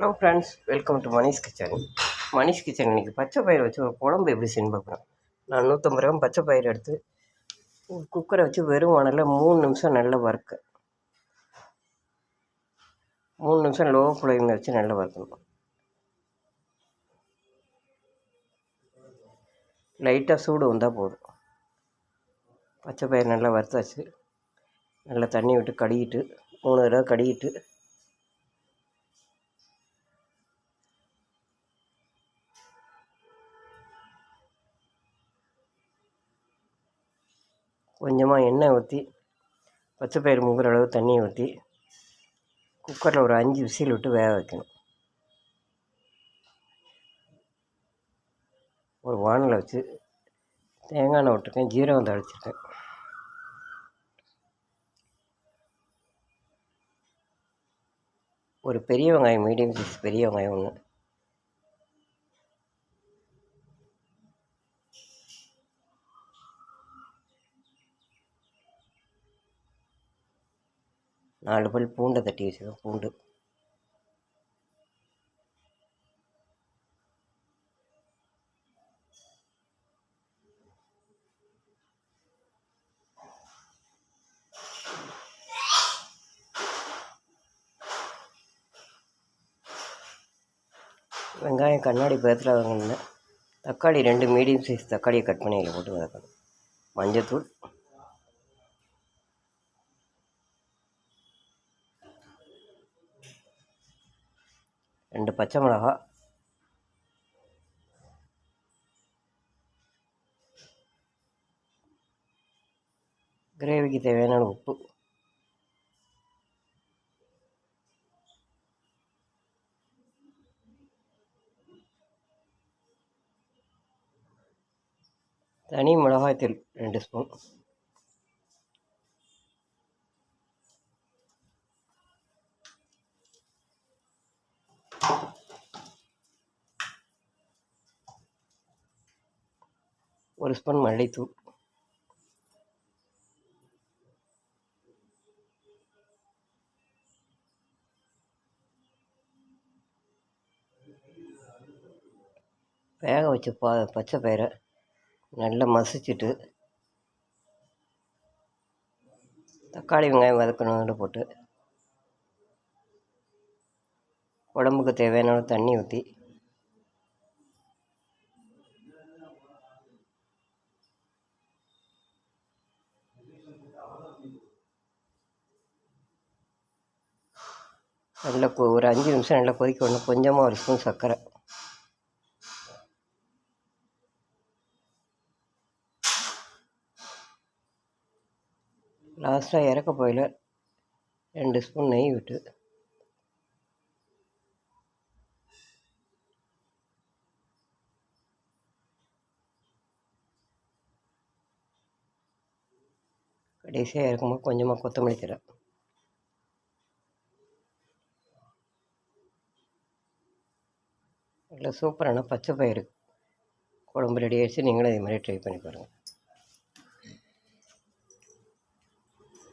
Hello friends welcome to Manish kitchen Manish kitchen இன்றைக்கி பச்சை பயிர் வச்சு ஒரு குழம்பு எப்படி செய்யணும் பார்க்குறோம் நான் நூற்றம்பது கிராம் பச்சை பயிர் எடுத்து குக்கரை வச்சு வெறும் வானலில் மூணு நிமிஷம் நல்லா வறுக்க. மூணு நிமிஷம் லோ ஃப்ளேமில் வச்சு நல்லா வறுக்கணும். லைட்டாக சூடு வந்தால் போதும். பச்சை பயிர் நல்லா வறுத்தாச்சு. நல்லா தண்ணி விட்டு கழுகிட்டு மூணு தடவை கடிக்கிட்டு கொஞ்சமாக எண்ணெய் ஊற்றி பச்சை பயிர் முங்குற அளவு தண்ணியை ஊற்றி குக்கரில் ஒரு அஞ்சு விசில் விட்டு வேக வைக்கணும். ஒரு வானில் வச்சு தேங்காய் எண்ணெய் விட்டுருக்கேன் ஜீரகம் தழிச்சிருக்கேன் ஒரு பெரிய வெங்காயம் மீடியம் சைஸ் பெரிய வெங்காயம் ஒன்று நாலு பல் பூண்டை தட்டி வச்சுருக்கேன் பூண்டு. வெங்காயம் கண்ணாடி பேத்தில் வாங்கினேன். தக்காளி ரெண்டு மீடியம் சைஸ் தக்காளியை கட் பண்ணி அதில் போட்டு வதக்கணும். மஞ்சத்தூள். ரெண்டு பச்சை மிளகா. கிரேவிக்கு தேவையான உப்பு. தனி மிளகாய்த்தூள் ரெண்டு ஸ்பூன். ஒரு ஸ்பூன் மல்லித்தூள். வேக வச்ச பா பச்சை பயிரை நல்லா மசிச்சுட்டு தக்காளி வெங்காயம் வதக்கணும் போட்டு. உடம்புக்கு தேவையான தண்ணி ஊற்றி நல்லா ஒரு அஞ்சு நிமிஷம் நல்லா கொதிக்க விடணும். கொஞ்சமாக ஒரு ஸ்பூன் சர்க்கரை. லாஸ்ட்டாக இறக்க போயில். ரெண்டு ஸ்பூன் நெய் விட்டு. கடைசியாக இறக்கும்போது கொஞ்சமாக கொத்தமல்லி தரேன் நல்ல சூப்பரான பச்சை பயிறு குழம்பு ரெடி ஆகிடுச்சு நீங்களும் இதே மாதிரி ட்ரை பண்ணி பாருங்கள்